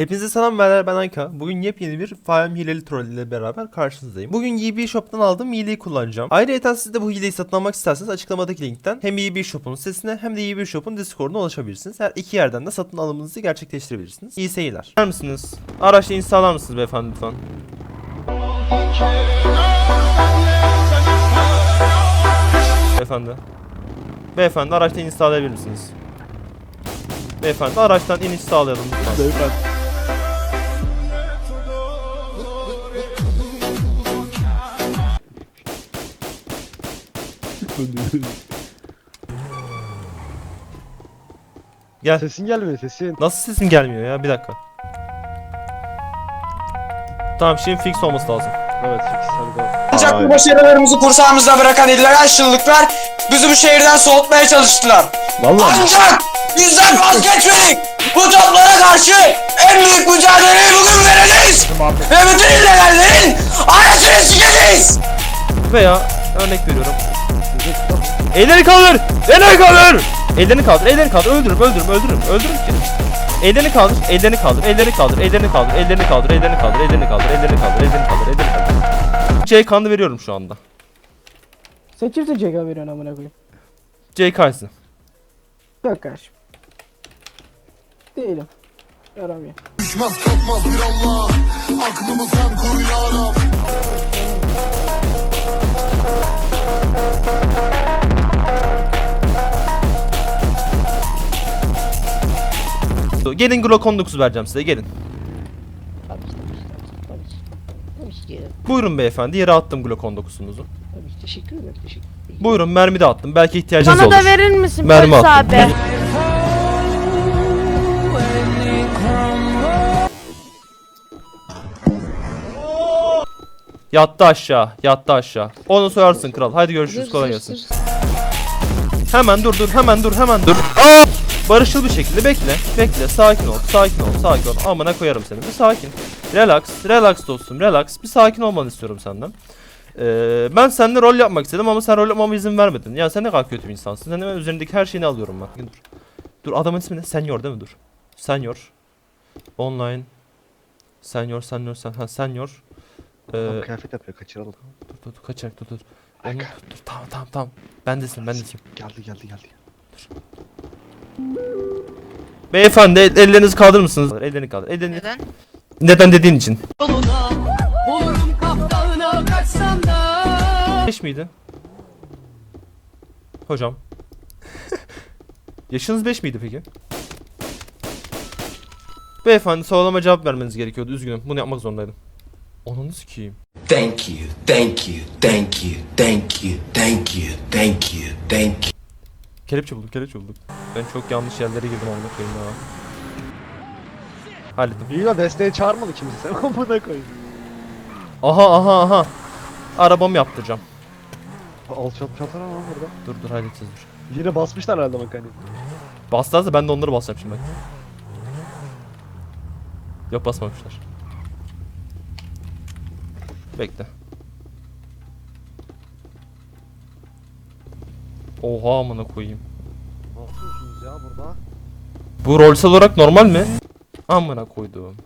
Hepinize selam beyler ben Ayka. Bugün yepyeni bir Fahim hileli troll ile beraber karşınızdayım. Bugün YB Shop'tan aldığım hileyi kullanacağım. Ayrıca siz de bu hileyi satın almak isterseniz açıklamadaki linkten hem YB Shop'un sitesine hem de YB Shop'un Discord'una ulaşabilirsiniz. Her iki yerden de satın alımınızı gerçekleştirebilirsiniz. İyi seyirler. Var mısınız? Araçta installer mısınız beyefendi lütfen? Beyefendi. Beyefendi araçta install edebilir misiniz? Beyefendi araçtan iniş sağlayalım lütfen. Gel. Sesin gelmiyor sesin. Nasıl sesin gelmiyor ya? Bir dakika. Tamam şimdi fix olması lazım. Evet 8 sarıda. Ancak bu başarılarımızı kursağımızda bırakan illegal aşırılıklar bizi bu şehirden soğutmaya çalıştılar. Vallahi Ancak bizden vazgeçmedik. Bu toplara karşı en büyük mücadeleyi bugün vereceğiz. Ve bütün illegallerin anasını sikeceğiz. Veya örnek veriyorum. Elleri kaldır! Elleri kaldır! Ellerini kaldır, ellerini kaldır. Öldürürüm, öldürürüm, öldürürüm, öldürürüm ki. Ellerini kaldır, ellerini kaldır, ellerini kaldır, ellerini kaldır, ellerini kaldır, ellerini kaldır, ellerini kaldır, ellerini kaldır, ellerini kaldır, ellerini kaldır. C kandı veriyorum şu anda. Sen kimsin CK veriyorsun amına koyayım? C kaysın. Yok kardeşim. Değilim. Yaramıyor. Düşmez kalkmaz bir Allah Aklımı sen koru ya Rab Gelin Glock 19 vereceğim size, gelin. Tabii ki, tabii ki, tabii ki, tabii ki. Tabii ki, Buyurun beyefendi, yere attım Glock 19'unuzu. tabii ki. Teşekkür ederim, teşekkür ederim. Buyurun mermi de attım, belki ihtiyacınız Bana olur. da verir misin Mermi polis attım. abi? Yattı aşağı, yattı aşağı. Onu soyarsın kral. Haydi görüşürüz, kolay gelsin. Hemen dur dur, hemen dur, hemen dur. Aa! Barışçıl bir şekilde bekle, bekle. Sakin ol, sakin ol, sakin ol. Amına koyarım seni. Bir sakin. Relax, relax dostum, relax. Bir sakin olmanı istiyorum senden. Ee, ben seninle rol yapmak istedim ama sen rol yapmama izin vermedin. Ya sen ne kadar kötü bir insansın. Senin üzerindeki her şeyini alıyorum ben. Dur. Dur adamın ismi ne? Senyor değil mi? Dur. Senyor. Online. Senyor, senyor, sen. Ha, senyor. Ee, kıyafet yapıyor kaçıralım. Dur dur dur kaçarak dur dur. Onu, dur, dur tamam tamam tamam. Bendesin bendesin. Geldi geldi geldi. Beyefendi el- ellerinizi kaldırır mısınız? Ellerini kaldır. Ellerini. Neden? Neden dediğin için. Beş miydi? Hocam. Yaşınız 5 miydi peki? Beyefendi sağlama cevap vermeniz gerekiyordu. Üzgünüm. Bunu yapmak zorundaydım. Ananı sikeyim. Thank you, thank you, thank you, thank you, thank you, thank you, thank you. Kelepçe bulduk, kelepçe bulduk. Ben çok yanlış yerlere girdim amına koyayım ya. Hallettim. Lan desteğe çağırmadı kimse sen amına koyayım. Aha aha aha. Arabamı yaptıracağım. Alçalt çatara var burada. Dur dur halledeceğiz dur. Yine basmışlar herhalde hani. Bastılarsa ben de onları basacağım şimdi bak. Yok basmamışlar. Bekle. Oha amına koyayım. Ya burada? Bu rolsel olarak normal mi? Amına koyduğum.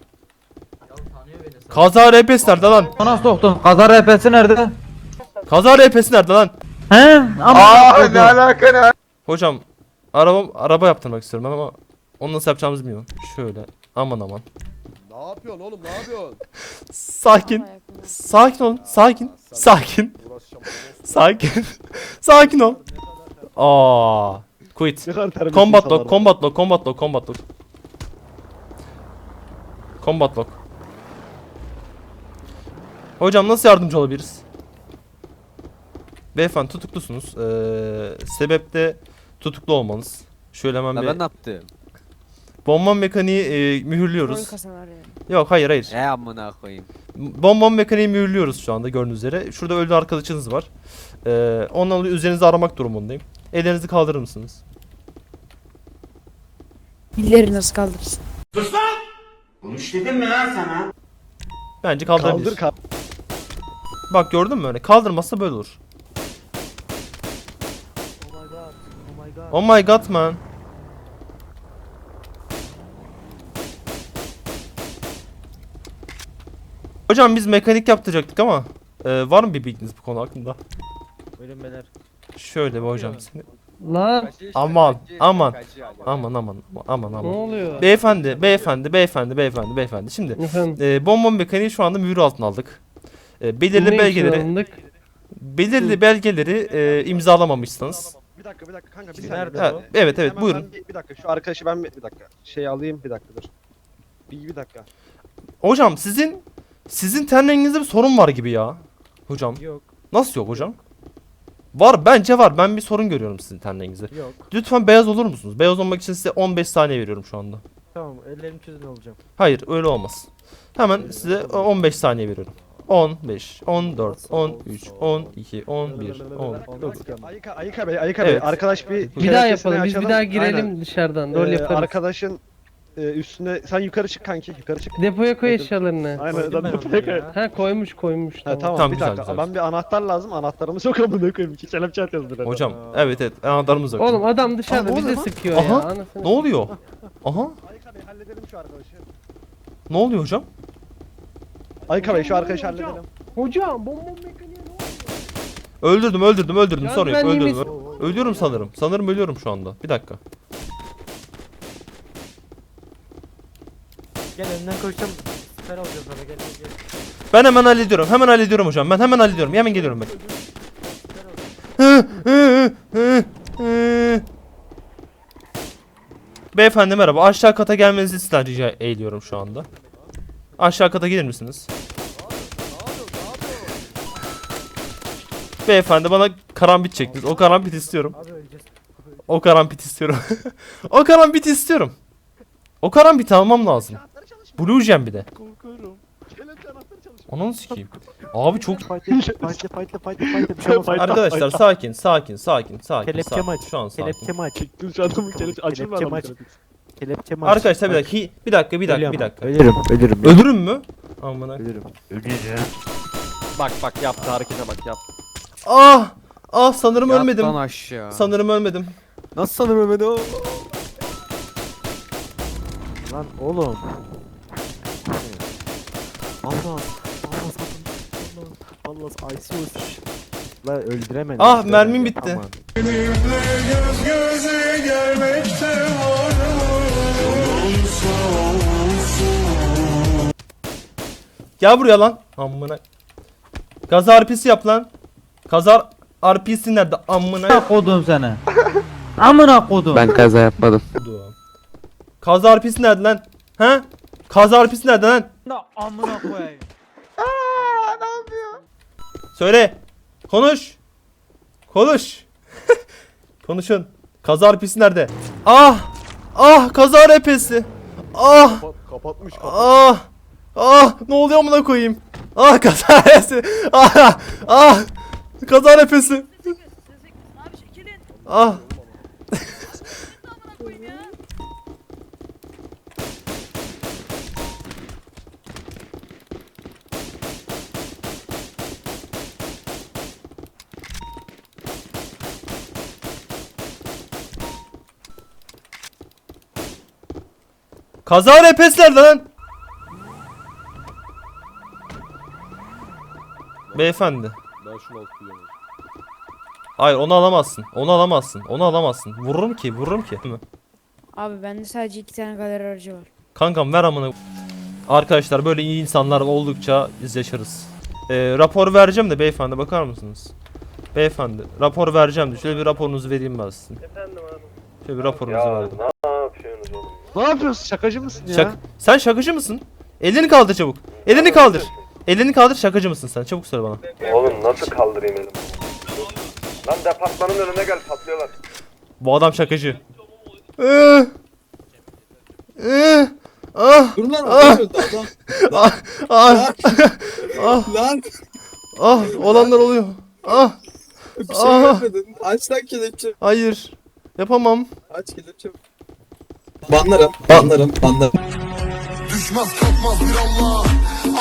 Kaza RP'si nerede lan? Nasıl soktun? Kaza RP'si nerede? Kaza RP'si nerede lan? He? Ama ne alaka ne? Hocam araba araba yaptırmak istiyorum ama onu nasıl yapacağımızı bilmiyorum. Şöyle aman aman. Ne yapıyorsun oğlum ne yapıyorsun Sakin. Sakin ol. Sakin. Sakin. Sakin. Sakin ol. Aa. Quit. Ne kadar terbiyesiz Combat insanlar lock, var. combat lock, combat lock, combat lock. Combat lock. Hocam nasıl yardımcı olabiliriz? Beyefendi tutuklusunuz. Ee, sebep de tutuklu olmanız. Şöyle hemen bir... Ben ne yaptım? Bomba mekaniği e, mühürlüyoruz. Yok hayır hayır. E amına koyayım. Bomba mekaniği mühürlüyoruz şu anda gördüğünüz üzere. Şurada öldü arkadaşınız var. Ee, ondan üzerinizi aramak durumundayım. Ellerinizi kaldırır mısınız? Elleri nasıl kaldırsın? Bence kaldırabilir. Kaldır kaldır. Bak gördün mü öyle? Kaldırmazsa böyle olur. Oh my god man. Hocam biz mekanik yaptıracaktık ama e, var mı bir bilginiz bu konu hakkında? Buyurun beyler. Şöyle bir hocam seni. Lan Aman aman aman aman aman ne aman. oluyor? Beyefendi, beyefendi, beyefendi, beyefendi, beyefendi. Şimdi Efendim. e, bonbon mekaniği şu anda mühür altına aldık. E, belirli ne için belgeleri, alındık? belirli belgeleri e, imzalamamışsınız. Bir dakika bir dakika kanka bir Nerede saniye. Ha, evet evet Hemen buyurun. ben bir, bir dakika şu arkadaşı ben bir, bir dakika şey alayım bir dakika dur. Bir, bir dakika. Hocam sizin sizin ten renginizde bir sorun var gibi ya. Hocam. Yok Nasıl yok hocam? Var bence var. Ben bir sorun görüyorum sizin ten renginizde. yok. Lütfen beyaz olur musunuz? Beyaz olmak için size 15 saniye veriyorum şu anda. Tamam ellerim çözün olacağım. Hayır öyle olmaz. Hemen size 15 saniye veriyorum. 15, 14, 13, 12, 11, 10. Ayıka Ayıka Bey Ayıka Bey Evet. arkadaş bir Bir daha yapalım. Biz bir açalım. daha girelim Aynen. dışarıdan. Rol Ee, yaparız. arkadaşın e, üstüne sen yukarı çık kanki yukarı çık. Depoya koy eşyalarını. Aynen adam depoya koy. Ha koymuş koymuş. Ha, Tamam. tamam, Tamam, bir güzel, dakika. güzel. Ben bir anahtar lazım. Anahtarımız yok amına koyayım. İki kelepçe atıyoruz burada. Hocam evet evet anahtarımız yok. Oğlum adam dışarıda Aa, bize oğlum. sıkıyor Aha, ya. Anasını. Ne oluyor? Aha Ayıka Bey halledelim şu arkadaşı. ne oluyor hocam? Ayıka Bey şu arkadaşı halledelim. Hocam bonbon mekaniği ne oluyor? Öldürdüm öldürdüm öldürdüm yok benliğimiz- öldürdüm. Ölüyorum sanırım. Sanırım ölüyorum şu anda. Bir dakika. Gel önden koşacağım. Süper alacağız sana gel gel. Ben hemen hallediyorum. Hemen hallediyorum hocam. Ben hemen hallediyorum. Hemen geliyorum ben. Beyefendi merhaba. Aşağı kata gelmenizi sizden rica ediyorum şu anda. Aşağı kata gelir misiniz? Beyefendi bana karambit çektiniz. O karambit istiyorum. O karambit istiyorum. o karambit istiyorum. O karambit almam lazım. Blue Gem bir de. Korkuyorum. Kelepçe anahtarı çalışıyor. Ananı sikeyim. Abi çok Fight'le fight'le fight'le fight'le bir şey olmaz. Arkadaşlar sakin sakin sakin sakin. Kelepçemi sakin. aç. Şu an sakin. Kelepçemi aç. Çektin şu adamın kelepçe adamın aç. Kelepçemi Arkadaşlar bir dakika hi- bir dakika bir dakika bir dakika. Ölürüm, ölürüm. Ölürüm mü? Amına. Ölürüm. Ölürüm. Bak bak yaptı harekete bak yap. Ah! Ah sanırım ölmedim. aşağı. Sanırım ölmedim. Nasıl sanırım Mehmet o? Lan oğlum. Allah. Allah sakın. Allah. Allah. ICU. La öldüremedim. Ah, mermim bitti. Aman. Gel buraya lan. Amına. Kaza RP'si yap lan. Kaza RP'si nerede? Amına. Kodum seni. Amına kodum. Ben kaza yapmadım. Kaza RP'si nerede lan? He? Kaza RP'si nerede lan? Amına koyayım. Söyle. Konuş. Konuş. Konuşun. Kaza RP'si nerede? Ah! Ah kaza RP'si. Ah! Kapatmış Ah! Ah! Ne oluyor amına koyayım? Ah kaza RP'si. Ah! Ah! Kaza RP'si. Ah! Kaza nerede lan? Beyefendi. Ben şunu alıp. Hayır onu alamazsın. Onu alamazsın. Onu alamazsın. Vururum ki, vururum ki. Abi bende sadece iki tane galeri aracı var. Kankam ver amına. Arkadaşlar böyle iyi insanlar oldukça biz yaşarız. Ee, rapor vereceğim de beyefendi bakar mısınız? Beyefendi rapor vereceğim de şöyle bir raporunuzu vereyim ben sizin. Efendim abi. Şöyle bir raporunuzu verdim. Ne yapıyorsun? Şakacı mısın ya? Şak sen şakacı mısın? Elini kaldır çabuk. Elini kaldır. Elini kaldır şakacı mısın sen? Çabuk söyle bana. Oğlum nasıl kaldırayım elimi? Lan departmanın önüne gel patlıyorlar. Bu adam şakacı. Ee, ee, ah, Dur lan Ah! adam. ah, ah, ah, Lan ah, olanlar oluyor. Ah, bir şey yapmadın. Aç lan kelepçe. hayır. Yapamam. Aç kelepçe. Banlarım. Banlarım. Banlarım. Düşmez kalkmaz bir Allah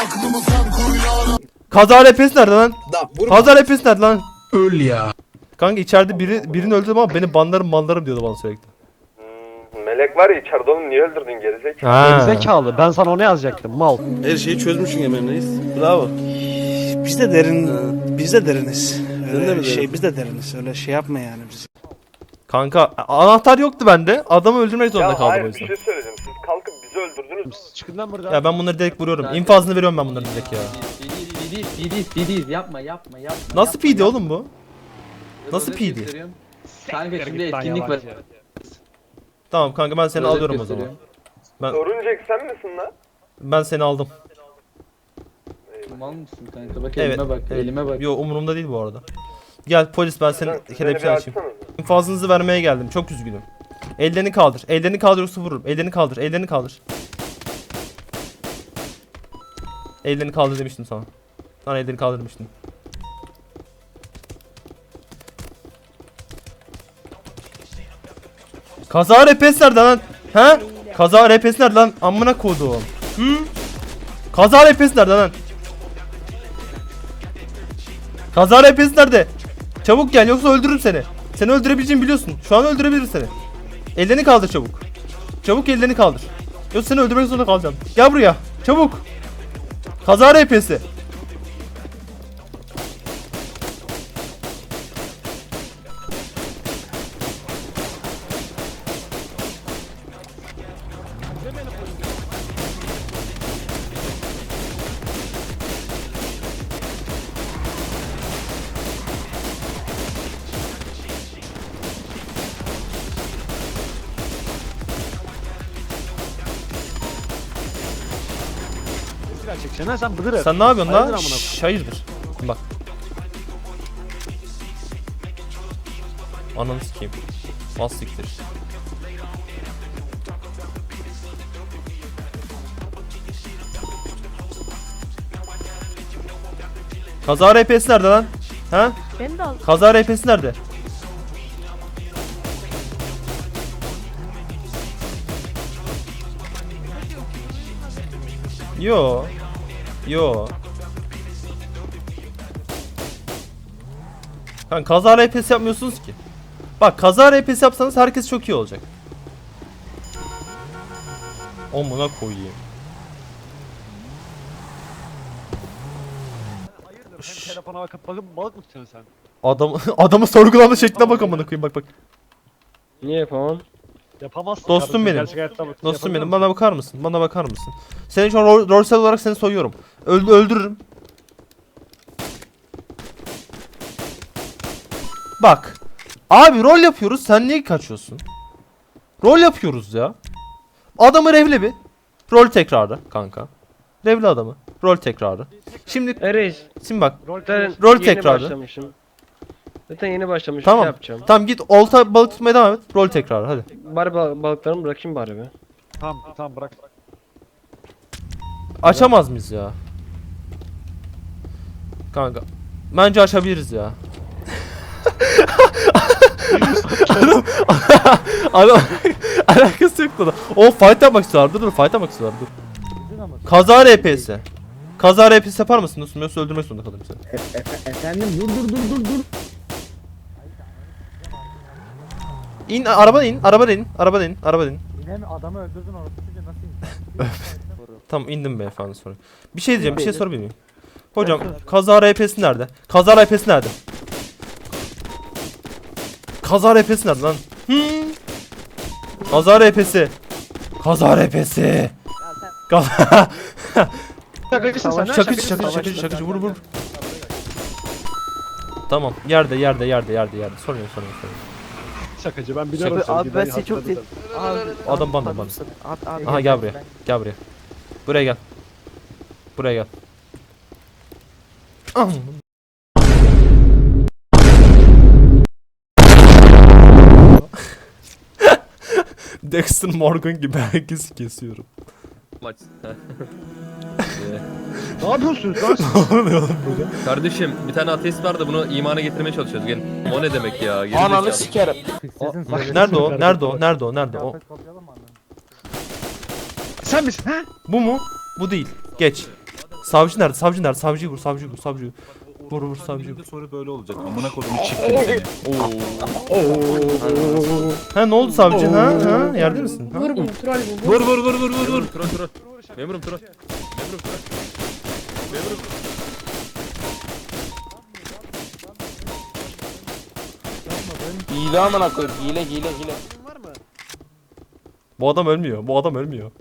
Aklımı sen koru ya Kaza repesi nerede lan? Da vurma. Kaza repesi nerede lan? Öl ya Kanka içeride biri birini öldürdüm ama beni banlarım banlarım diyordu bana sürekli. Hmm, Melek var ya içeride oğlum niye öldürdün gerizekalı? Ha. Zekalı ben sana onu yazacaktım mal. Her şeyi çözmüşsün hemen reis. Bravo. Biz de derin, biz de deriniz. Öyle şey, biz de deriniz. Öyle şey yapma yani biz. Kanka anahtar yoktu bende. Adamı öldürmek zorunda Ya kaldım o hayır bir yüzden. şey söyleyeceğim. Siz kalkıp bizi öldürdünüz. Çıkın lan buradan. Ya ben bunları direkt vuruyorum. İnfazını veriyorum ben bunları direkt ya. PD, PD, PD yapma yapma yapma. Nasıl PD oğlum bu? Nasıl PD? Kanka şimdi etkinlik var. Tamam kanka ben seni alıyorum o zaman. Örümcek sen misin lan? Ben seni aldım. Mal mısın kanka? Bak Evet. elime bak, evet. elime bak. Yo umurumda değil bu arada. Gel polis ben seni bir kelepçe açayım. İnfazınızı vermeye geldim. Çok üzgünüm. Ellerini kaldır. Ellerini kaldır yoksa vururum. Ellerini kaldır. Ellerini kaldır. Ellerini kaldır demiştim sana. Sana ellerini kaldır demiştim. Kaza repes nerede lan? He? Kaza repes nerede lan? Amına koduğum. Hı? Kaza repes nerede lan? Kaza repes nerede? Çabuk gel yoksa öldürürüm seni. Seni öldürebileceğimi biliyorsun. Şu an öldürebilirim seni. Ellerini kaldır çabuk. Çabuk ellerini kaldır. Yoksa seni öldürmek zorunda kalacağım. Gel buraya. Çabuk. Kaza RP'si. Çekeceksin ha sen bıdır. Sen ne yapıyorsun lan? Şşş, hayırdır. Bak. Ananı sikeyim. Az siktir. Kaza RP'si nerede lan? Ha? Ben de aldım. Kaza RP'si nerede? Yo. Yo. Kanka kaza RP'si yapmıyorsunuz ki. Bak kaza RP'si yapsanız herkes çok iyi olacak. Omuna koyayım. Hem telefona bakıp bakıp balık mı tutuyorsun sen? Adam adamı sorgulama şekline bak amına koyayım bak bak. Niye yapamam? Yapamazsın. Dostum kardeşim, benim. gerçek hayatta Dostum benim bana bakar mısın? Bana bakar mısın? Seni şu an rol, rolsel olarak seni soyuyorum. Öldü öldürürüm. Bak. Abi rol yapıyoruz sen niye kaçıyorsun? Rol yapıyoruz ya. Adamı revle bir. Rol tekrarı kanka. Revle adamı. Rol tekrarı. Şimdi Ereş, şimdi bak. Rol Rol tekrarı. başlamışım. Zaten yeni başlamışım, Tamam. şey yapacağım. Tamam git olta balık tutmaya devam et. Rol tekrarı hadi. Bari bal- balıklarımı bırakayım bari be. Tamam tamam bırak. Açamaz mıyız ya? Kanka. Bence açabiliriz ya. adam, adam alakası yok da. O fight yapmak istiyorlar. Dur dur fight yapmak istiyorlar. Dur. Kaza RP'si. Kaza RP'si yapar mısın dostum? Yoksa öldürmek zorunda kalırım seni. Efendim dur dur dur dur dur. İn arabadan in, arabadan in, arabadan in, arabadan in. Yine mi adamı öldürdün orası nasıl Tamam indim beyefendi sonra. Bir şey diyeceğim, bir şey sorabilir miyim? Hocam kaza RP'si nerede? Kaza RP'si nerede? Kaza RP'si nerede lan? Hmm. Kaza RP'si. Kaza RP'si. Kaza. Şakacısın sen şakacısın. şakıcı şakıcı şakıcı vur vur. Tamam yerde yerde yerde yerde yerde sorun yok sorun yok. sorun yok. Şakacı ben biliyorum Şaka- seni. abi ben seni çok hatırladım. Adam bana bana. Abi. Aha gel buraya. Gel buraya. Buraya gel. Buraya gel. Ah. Dexter Morgan gibi herkesi kesiyorum. Ne yapıyorsunuz lan? Kardeşim bir tane ateist var da bunu imana getirmeye çalışıyoruz gelin. O ne demek ya? Geri Ananı sikerim. Nerede o? Nerede o? Nerede o? Nerede o? Sen misin ha? Bu mu? Bu değil. Geç. Savcı nerede? Savcı nerede? Savcıyı vur, savcıyı vur, savcıyı vur. Vur vur savcıyı vur. Soru böyle olacak. Amına koydum çiftim seni. Ha ne oldu savcı ha? Ha yerde misin? Ha? Vur bunu troll bu. Vur vur vur vur vur vur. Tura tura. Memurum tura. Memurum tura. Devrim. Hile aman akıllı. Hile hile hile. Var mı? Bu adam ölmüyor. Bu adam ölmüyor.